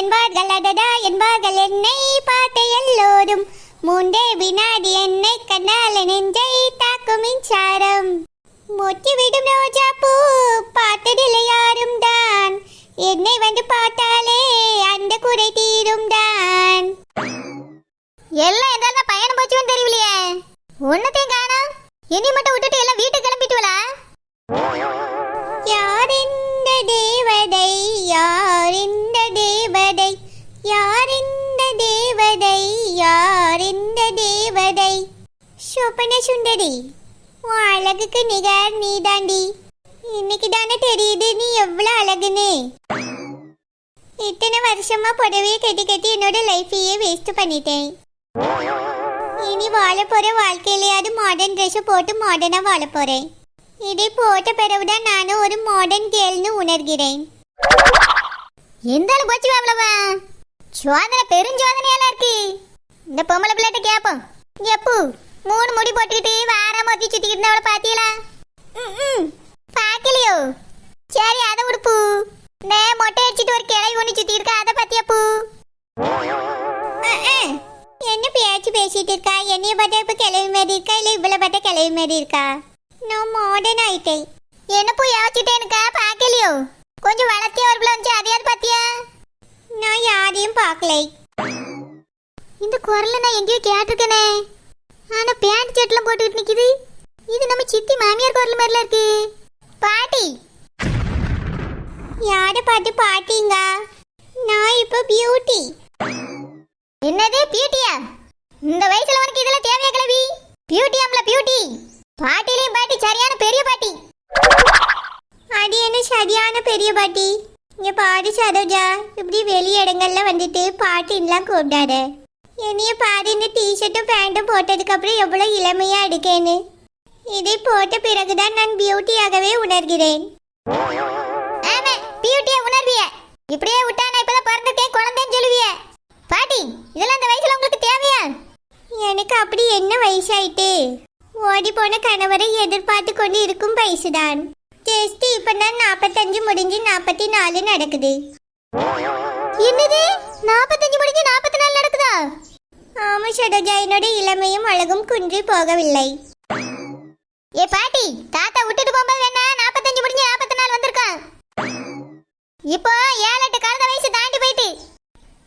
என்பார்கள் அடடா என்பார்கள் என்னை பார்த்த எல்லோரும். மூன்றே வினாடி என்னை கண்ணால நெஞ்சை தாக்கும் மின்சாரம். மொட்டி விடும் ரோஜா பூ பார்த்ததில்லை யாரும் தான். என்னை வந்து பார்த்தாலே அந்த குறை தீரும் தான். எல்லாம் எதால பயணம் போச்சுன்னு தெரியலையே. ஒன்னத்தையும் காணும். என்னை மட்டும் விட்டுட்டு எல்லாம் வீட்டுக்கு கிளம்பிட்டு சொப்பன சுண்டடி உன் அழகுக்கு நிகர் நீதாண்டி. இன்னைக்கு தானே தெரியுது நீ எவ்வளோ அழகுன்னு. இத்தனை வருஷமா புடவையை கட்டி கட்டி என்னோட லைஃபையே வேஸ்ட் பண்ணிட்டேன். இனி வாழ போற வாழ்க்கையிலேயாவது மாடர்ன் ட்ரெஸ் போட்டு மாடர்னா வாழ போறேன். இதை போட்ட பிறகுதான் நானும் ஒரு மாடர்ன் கேள்னு உணர்கிறேன். எந்த ஆளு போச்சு அவ்வளவா சோதனை பெரும் சோதனையெல்லாம் இருக்கு. இந்த பொம்பளை பிள்ளைகிட்ட கேட்போம் எப்போ மூணு முடி போட்டுக்கிட்டு வாரம் மொத்தி சுத்திக்கிட்டு இருந்தவளை பாத்தீங்களா? ம் பார்க்கலையோ சரி அதை உடுப்பு. இந்த மொட்டை அடிச்சிட்டு ஒரு கிளை ஒன்று சுத்தி இருக்கா அதை பத்தியா பூ? என்ன பேச்சு பேசிட்டு இருக்கா? என்னைய பார்த்தா இப்ப கிளவி மாதிரி இருக்கா? இல்ல இவ்வளவு பார்த்தா கிளவி மாதிரி இருக்கா? நான் மாடர்ன் ஆயிட்டேன். என்ன போய் யோசிச்சுட்டேனுக்கா பார்க்கலையோ கொஞ்சம் வளர்த்தியா ஒரு பிள்ளை வந்துச்சு அதையாவது பாத்தியா? நான் யாரையும் பார்க்கலை. இந்த குரலை நான் எங்கேயோ கேட்டிருக்கேனே. ஆனா பேண்ட் ஷர்ட்லாம் போட்டுக்கிட்டு நிக்குது. இது நம்ம சித்தி மாமியார் குரல் மாதிரில இருக்கு. பாட்டி. யார பாட்டு பாட்டிங்க? நான் இப்போ பியூட்டி என்னது பியூட்டியா இந்த வயசுல உனக்கு இதெல்லாம் தேவையா கிளவி பியூட்டி ஆம்ல பியூட்டி பாட்டிலையும் பாட்டி சரியான பெரிய பாட்டி. அது என்ன சரியான பெரிய பாட்டி? இங்க பாரு சரோஜா இப்படி வெளி இடங்கள்ல வந்துட்டு பாட்டின்லாம் கூப்பிடாத. என்னைய பாரு இந்த டிஷர்ட்டும் பேண்ட்டும் போட்டதுக்கு அப்புறம் எவ்வளவு இளமையா இருக்கேன்னு இதை போட்ட பிறகுதான் நான் பியூட்டியாகவே உணர்கிறேன். ஆமா பியூட்டியா உணர்விய. இப்படியே விட்டா நான் இப்பதான் பிறந்துட்டேன் குழந்தைன்னு சொல்லுவிய. பாட்டி இதெல்லாம் இந்த வயசுல உங்களுக்கு தேவையா? எனக்கு அப்படி என்ன வயசாயிட்டு? ஓடி போன கணவரை எதிர்பார்த்து கொண்டு இருக்கும் வயசுதான். ஜஸ்ட் இப்ப நான் நாற்பத்தஞ்சு முடிஞ்சு நாற்பத்தி நாலு நடக்குது. என்னது? நாற்பத்தஞ்சு முடிஞ்சு நாற்பத்தி நாலு நடக்குதா? ஆமா சரோஜா என்னோட இளமையும் அழகும் குன்றி போகவில்லை. ஏ பாட்டி தாத்தா விட்டுட்டு போகும்போது என்ன? நாற்பத்தஞ்சு முடிஞ்சு நாற்பத்தி நாள் வந்திருக்கான் இப்போ ஏழு எட்டு கலந்த வயசு தாண்டி போயிட்டு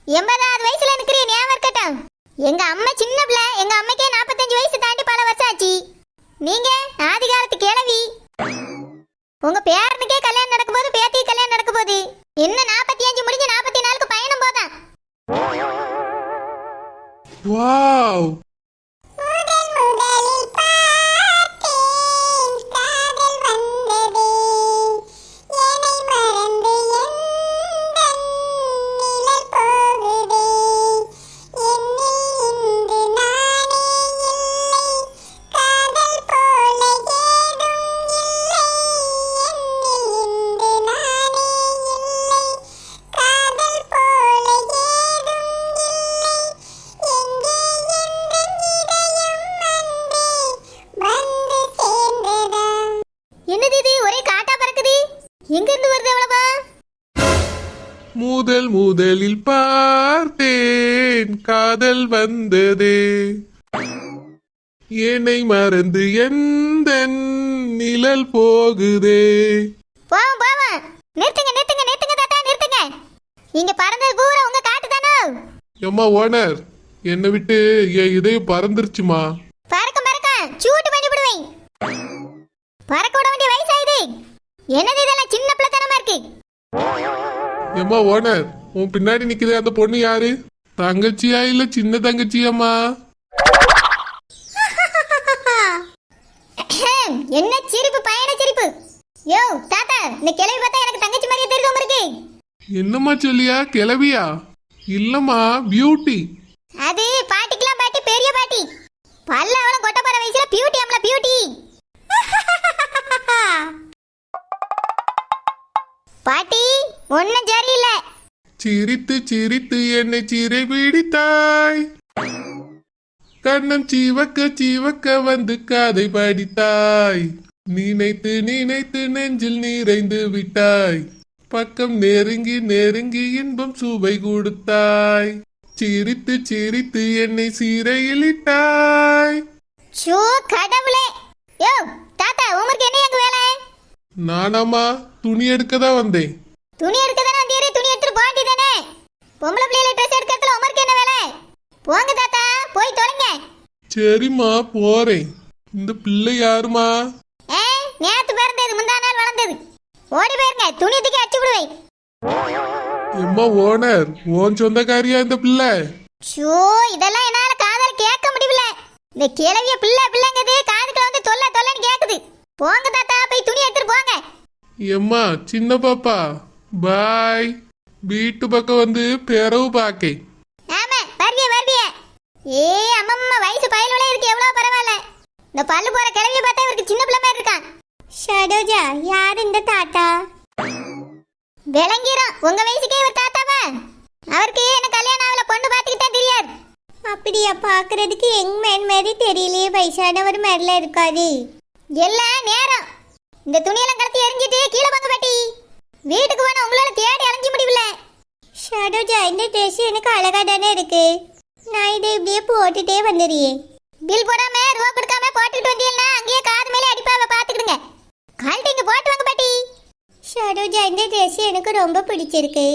எண்பதாவது வயசுல இருக்கிறீ ஞாபகம் இருக்கட்டும் எங்க அம்மா சின்ன பிள்ளை எங்க அம்மைக்கே நாற்பத்தஞ்சு வயசு தாண்டி பல வருஷம் ஆச்சு. நீங்க ஆதி காலத்து கிழவி. உங்க பேரனுக்கே கல்யாணம் நடக்கும் போது பேத்தி கல்யாணம் நடக்கும் போது என்ன நாற்பத்தி அஞ்சு முடிஞ்சு நாற்பத்தி நாலுக்கு பயணம் போதான் wow. எங்க இருந்து வருது அவ்வளவா? முதல் முதலில் பார்த்தேன் காதல் வந்ததே. என்னை மறந்து எந்த நிழல் போகுதே. போவோம் போவோம். நிறுத்துங்க நிறுத்துங்க நிறுத்துங்க தாத்தா நிறுத்துங்க. இங்க பறந்தது பூரா உங்க காட்டு தானோ? எம்மா ஓனர் என்னை விட்டு என் இதயம் பறந்துருச்சுமா? பறக்கும் பறக்கும் சூட்டு பண்ணி விடுவேன். பறக்க விட வேண்டிய வயசாயுது. என்னது இதெல்லாம் சின்ன பிள்ளைத்தனமா இருக்கு? எம்மா ஓனர் உன் பின்னாடி நிக்குதே அந்த பொண்ணு யாரு? தங்கச்சியா இல்ல சின்ன தங்கச்சியாம்மா? என்ன சிரிப்பு பயண சிரிப்பு? யோ தாத்தா இந்த கிளவி பார்த்தா எனக்கு தங்கச்சி மாதிரியே தெரியும் இருக்கு. என்னம்மா சொல்லியா கிளவியா? இல்லம்மா பியூட்டி அது பாட்டிக்கெல்லாம் பாட்டி பெரிய பாட்டி. பல்ல அவளும் கொட்ட போற வயசுல பியூட்டி அம்ல பியூட்டி பாட்டி ஒன்னும் சரியில்லை. சிரித்து சிரித்து என்னை சிறை பிடித்தாய். கண்ணம் சீவக்க சீவக்க வந்து கதை படித்தாய். நினைத்து நினைத்து நெஞ்சில் நிறைந்து விட்டாய். பக்கம் நெருங்கி நெருங்கி இன்பம் சுவை கொடுத்தாய். சிரித்து சிரித்து என்னை சீரையில் இட்டாய். கடவுளே. யோ தாத்தா உமருக்கு என்ன எங்க வேலை நானாமா துணி எடுக்க தான் வந்தேன். துணி எடுக்க தானே வந்தீரு? துணி எடுத்துட்டு போண்டி தானே? பொம்பளை பிள்ளைகளை ட்ரெஸ் எடுக்கிறதுல உமருக்கு என்ன வேலை? போங்க தாத்தா போய் தொலைங்க சரிம்மா போறேன். இந்த பிள்ளை யாருமா ஏ நேத்து பிறந்தது முந்தா நாள் வளர்ந்தது. ஓடி போயிருங்க துணி தூக்கி அடிச்சு விடுவேன். எம்மா ஓனர் ஓன் சொந்தக்காரியா இந்த பிள்ளை? ஷோ இதெல்லாம் என்னால காதல கேட்க முடியல இந்த கிழவிய பிள்ளை பிள்ளைங்கிறது காதுக்குள்ள வந்து தொல்லை தொல்லைன்னு கேக்குது. போங்க தாத்தா போய் துணி எடுத்துட்டு போங்க. எம்மா சின்ன பாப்பா. பாய். வீட்டு பக்கம் வந்து பிறவு பாக்கேன். ஆமா வருவிய வருவிய ஏ அம்மம்மா வயசு பயலுல இருக்கு எவ்வளவு பரவாயில்ல. இந்த பல்லு போற கிழவிய பார்த்தா இவருக்கு சின்ன பிள்ளை மாதிரி இருக்கான். ஷடோஜா யார் இந்த தாத்தா? விளங்கிரும். உங்க வயசுக்கே இவர் தாத்தாவா? அவருக்கு என்ன கல்யாணம் ஆகல? பொண்ணு பார்த்துக்கிட்டா தெரியாது. அப்படியா பாக்குறதுக்கு யங் மேன் மாதிரி தெரியலையே வயசானவர் மாதிரில இருக்காது. எல்லாம் நேரம். இந்த துணியெல்லாம் கடத்தி எரிஞ்சிட்டு கீழே வாங்க பாட்டி. வீட்டுக்கு போன உங்களால தேடி அலைஞ்சு முடியல. ஷடோஜா இந்த ட்ரெஸ் எனக்கு அழகா தானே இருக்கு. நான் இதை இப்படியே போட்டுட்டே வந்துடுறேன். பில் போடாம ரூபா கொடுக்காம போட்டுட்டு வந்தீங்கன்னா அங்கேயே காது மேலே அடிப்பாவ பாத்துக்கிடுங்க. கழட்டிங்க போட்டு வாங்க பாட்டி. ஷடோஜா இந்த ட்ரெஸ் எனக்கு ரொம்ப பிடிச்சிருக்கு.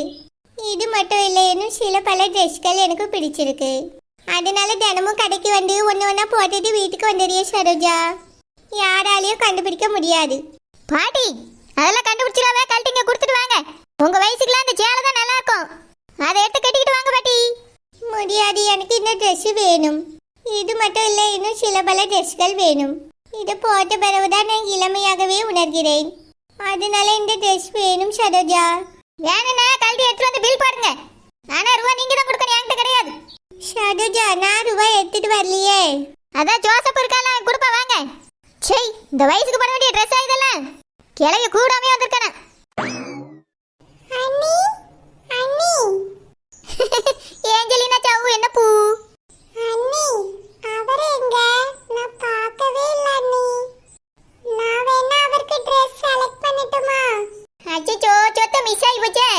இது மட்டும் இல்லை இன்னும் சில பல ட்ரெஸ்கள் எனக்கு பிடிச்சிருக்கு. அதனால தினமும் கடைக்கு வந்து ஒன்று ஒன்றா போட்டுட்டு வீட்டுக்கு வந்துடுறிய சரோஜா யாராலையும் கண்டுபிடிக்க முடியாது. பாட்டி அதெல்லாம் கண்டுபிடிச்சிடாவே கழட்டிங்க கொடுத்துட்டு வாங்க. உங்க வயசுக்குலாம் அந்த சேலை தான் நல்லா இருக்கும் அதை எடுத்து கட்டிக்கிட்டு வாங்க பாட்டி. முடியாது எனக்கு இந்த ட்ரெஸ் வேணும். இது மட்டும் இல்லை இன்னும் சில பல ட்ரெஸ்கள் வேணும். இது போட்ட பிறகுதான் நான் இளமையாகவே உணர்கிறேன். அதனால இந்த ட்ரெஸ் வேணும் சரோஜா. வேணும்னா கல்வி எடுத்துட்டு வந்து பில் பாருங்க ஆனா ரூபா நீங்க தான் கொடுக்கணும் என்கிட்ட கிடையாது. சரோஜா நான் ரூபா எடுத்துட்டு வரலையே. அதான் ஜோசப் இருக்கால கொடுப்பா வாங்க. சே இந்த வயசுக்கு பண்ண வேண்டிய ட்ரெஸ் இதெல்லாம் கிளைய கூடாமே வந்திருக்கேன். அண்ணி அண்ணி. ஏஞ்சலினா சாவு என்ன பூ? அண்ணி அவர் எங்க? நான் பார்க்கவே இல்ல அண்ணி. நான் வேணா அவருக்கு ட்ரெஸ் செலக்ட் பண்ணட்டுமா? சொத்த மிஸ் போச்சே.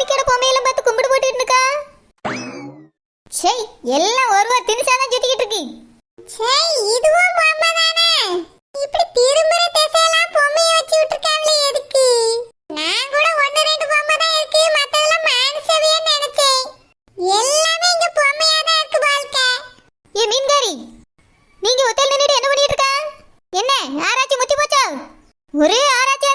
துணிக்கடை பொம்மையெல்லாம் பார்த்து கும்பிடு போட்டுட்டு இருக்கா சே எல்லாம் ஒரு ஒரு திணிச்சாதான் சுத்திக்கிட்டு இருக்கு சே இதுவும் பொம்மை தானே. இப்படி திரும்புற திசையெல்லாம் பொம்மையை வச்சு விட்டுருக்காங்களே எதுக்கு? நான் கூட ரெண்டு பொம்மை தான் இருக்கு மத்ததெல்லாம் மானசவியா நினைச்சேன். எல்லாமே இங்க பொம்மையா தான் இருக்கு வாழ்க்கை. ஏ மீன்காரி நீங்க ஒத்தையில் என்ன பண்ணிட்டு இருக்கா? என்ன ஆராய்ச்சி முத்தி போச்சா? ஒரே ஆராய்ச்சியா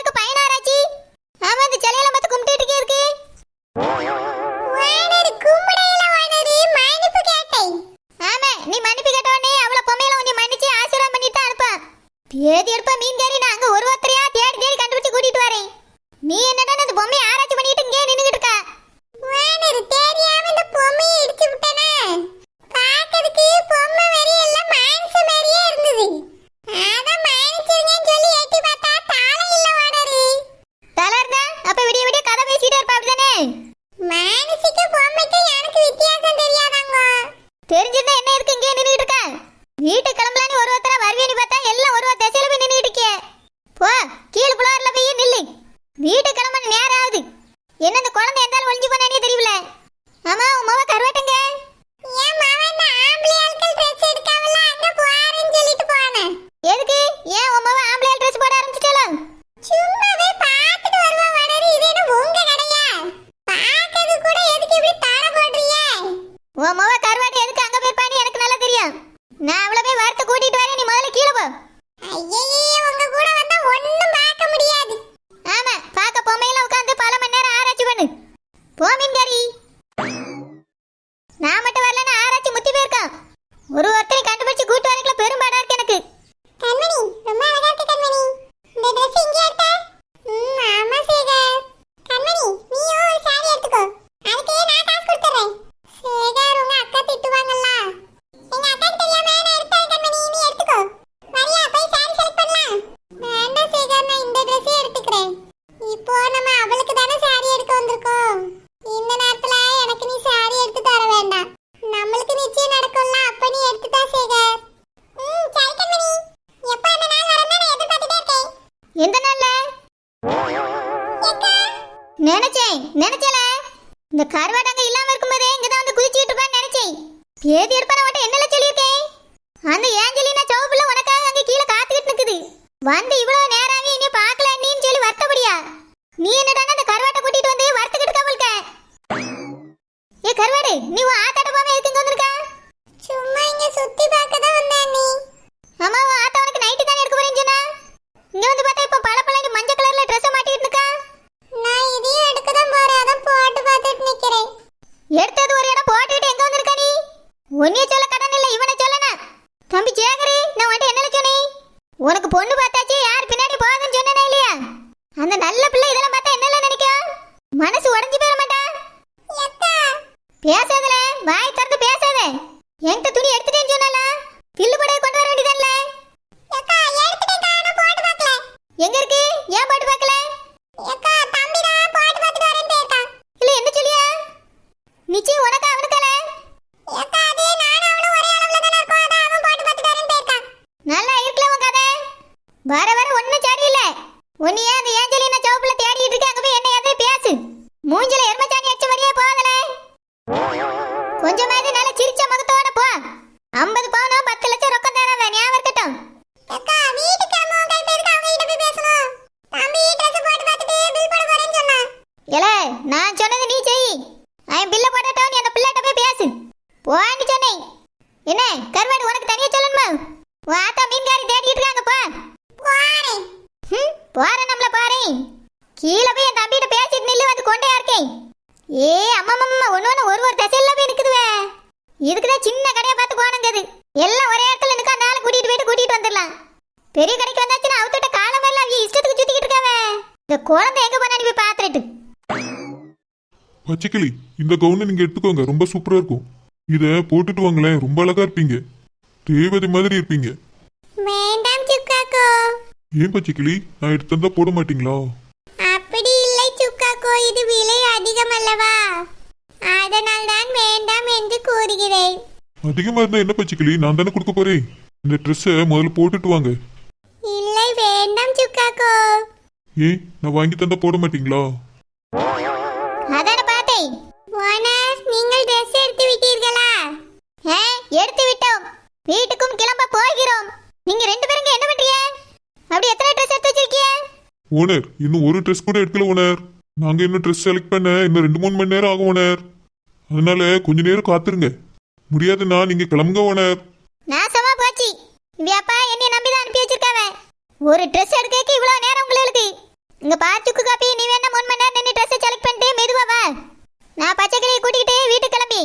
ஏன் உமா நினைச்சேன் நினைச்சல. இந்த கருவாடங்க இல்லாம இருக்கும்போதே இங்கதான் வந்து குதிச்சிட்டு இருப்பான்னு நினைச்சேன். ஏது எடுப்பான மட்டும் என்னல சொல்லியிருக்கேன்? அந்த ஏஞ்சலினா சவுப்புல உனக்காக அங்க கீழே காத்துக்கிட்டு நிக்குது. வந்து இவ்வளவு நேரம் இனி பார்க்கல நீன்னு சொல்லி வருத்தப்படியா நீ என்னடா அந்த கருவாட்டை கூட்டிட்டு வந்து வறுத்துக்கிட்டு கவல்க ஏ கருவாடு நீ உன் ஆத்தாட்ட போகாம எதுக்கு இங்க வந்திருக்க சும்மா இங்க சுத்தி பார்க்க தான் வந்தேன் நீ அம்மா உன் ஆத்தா உனக்கு நைட்டு தானே எடுக்க போறேன்னு சொன்னா இங்க வந்து பார்த்தா இப்ப பல பழனி மஞ்சள் கலர்ல ட்ரெஸ் மாட்டிட்டு இருக்கா நான் இதையும் எடுக்க தான் போறேன் அதான் போட்டு பார்த்துட்டு நிக்கிறேன் எடுத்தது ஒரு இடம் போட்டுட்டு எங்க வந்திருக்க நீ உன்னைய சொல்ல கடன் இல்ல இவனை சொல்லனா தம்பி சேகரி நான் உன்கிட்ட என்ன சொன்னேன் உனக்கு பொண்ணு பார்த்தாச்சு யார் பின்னாடி போகுதுன்னு சொன்னேனா இல்லையா அந்த நல்ல பிள்ளை இதெல்லாம் பார்த்தா என்னல நினைக்கும் மனசு உடைஞ்சு போயிட மாட்டா பேசாதல வாய் திறந்து பேசாத. என்கிட்ட துணி எடுத்துட்டேன்னு சொன்னால பில்லு கூட கொண்டு வர வேண்டியதானே எங்க இருக்கு? ஏன் பாட்டு பார்க்கல இல்ல என்ன சொல்லியா நிச்சயம் உனக்கு அவனுக்கால நல்லா இருக்கல உன் கதை வர வர ஒண்ணும் சரியில்லை உன்னையே அந்த ஏஞ்சலினா சோப்புல தேடிட்டு இருக்க அங்க போய் என்ன எதை பேசு மூஞ்சில எருமச்சாணி அடிச்ச மாதிரியே போகல கொஞ்சமாவது நல்ல சிரிச்ச முகத்தோட போ ஐம்பது பவுனா பத்து லட்சம் ரொக்கம் தானே ஞாபகம் இருக்கட்டும் ஏலே, நான் சொன்னது நீ செய் அவன் பில்ல போடட்டும் நீ அந்த பிள்ளைகிட்ட போய் பேசு போன்னு சொன்னேன் என்ன கருவாடு உனக்கு தனியா சொல்லணுமா உன் ஆத்தா மீன்காரி தேடிட்டு இருக்காங்க போ போறேன் போறேன் நம்மள போறேன் கீழே போய் என் தம்பிகிட்ட பேசிட்டு நில்லு வந்து கொண்டே இருக்கேன். ஏ அம்மா அம்மா ஒண்ணு ஒண்ணு ஒரு ஒரு திசையில போய் நிக்குதுவே. இதுக்குதான் சின்ன கடையை பார்த்து போனது எல்லாம் ஒரே இடத்துல நிக்கா நாளை கூட்டிட்டு போயிட்டு கூட்டிட்டு வந்துடலாம். பெரிய கடைக்கு வந்தாச்சுன்னா அவுத்துட்ட காலம் வரல அவங்க இஷ்டத்துக்கு சுத்திக்கிட்டு இருக்காவே. இந்த குழந்தை எங்க பண்ணாடி போய் பாத்துட்டு பச்சைக்கிளி இந்த கவுனை நீங்க எடுத்துக்கோங்க ரொம்ப சூப்பரா இருக்கும். இத போட்டுட்டு வாங்களேன் ரொம்ப அழகா இருப்பீங்க. தேவதை மாதிரி இருப்பீங்க. வேண்டாம் ஏன் பச்சைக்கிளி? நான் எடுத்து தந்தா போட மாட்டீங்களா? சுக்காக்கோ இது விலை அதிகம் அல்லவா அதனால் தான் வேண்டாம் என்று கூறுகிறேன். அதிகமா இருந்தா என்ன பச்சைக்கிளி? நான் தானே கொடுக்க போறேன். இந்த ட்ரெஸ்ஸை முதல்ல போட்டுட்டு வாங்க. இல்லை வேண்டாம் சுக்காக்கோ. ஏன் நான் வாங்கி தந்தா போட மாட்டீங்களா? அதான பார்த்தேன். ஓனர் நீங்கள் ட்ரெஸ் எடுத்து விட்டீர்களா? ஆ எடுத்து விட்டோம். வீட்டுக்கும் கிளம்ப போகிறோம். நீங்க ரெண்டு பேரும் என்ன பண்றீங்க? அப்படி எத்தனை ட்ரெஸ் எடுத்து வச்சிருக்கீங்க ஓனர் இன்னும் ஒரு ட்ரெஸ் கூட எடுக்கல ஓனர். நாங்க இன்னும் ட்ரெஸ் செலக்ட் பண்ண இன்னும் ரெண்டு மூணு மணி நேரம் ஆகும் ஓனர். அதனால கொஞ்ச நேரம் காத்துருங்க. முடியாதுன்னா நீங்க கிளம்புங்க ஓனர். நாசமா போச்சு. வியாப்பா என்னை நம்பி தான் அனுப்பி வச்சிருக்காவ ஒரு ட்ரெஸ் எடுக்க இவ்வளவு நேரம் உங்களுக்கு இங்க பாத்துக்கு காப்பி நீ வேணா மூணு மணி நேரம் நின்று ட்ரெஸ் செலக்ட் பண்ணிட்டு மெதுவா வா. நான் பச்சைக்கிளியை கூட்டிக்கிட்டு வீட்டுக்கு கிளம்பி.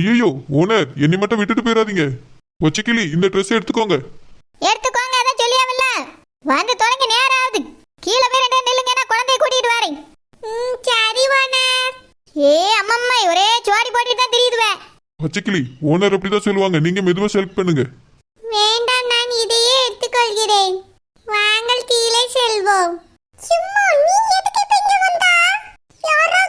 ஐயோ ஓனர் என்னை மட்டும் விட்டுட்டு போயிடாதீங்க. பச்சைக்கிளி இந்த ட்ரெஸ் எடுத்துக்கோங்க. எடுத்துக்கோங்க அதான் சொல்லியாவில்ல. வந்து தொடங்க நேரம் ஆகுது. கீழே போய் ரெண்டு நில்லுங்க நான் குழந்தைய கூட்டிட்டு வரேன். சரி வாணா ஏ அம்மம்மா ஒரே சோடி போட்டுட்டு தான் தெரியுதுவே. பச்சைக்கிளி ஓனர் அப்படிதான் சொல்லுவாங்க. நீங்க மெதுவா செலக்ட் பண்ணுங்க. வேண்டாம் நான் இதையே எடுத்துக்கொள்கிறேன். வாங்கள் கீழே செல்வோம். சும்மா நீ எதுக்கு இங்க வந்தா? யாரோ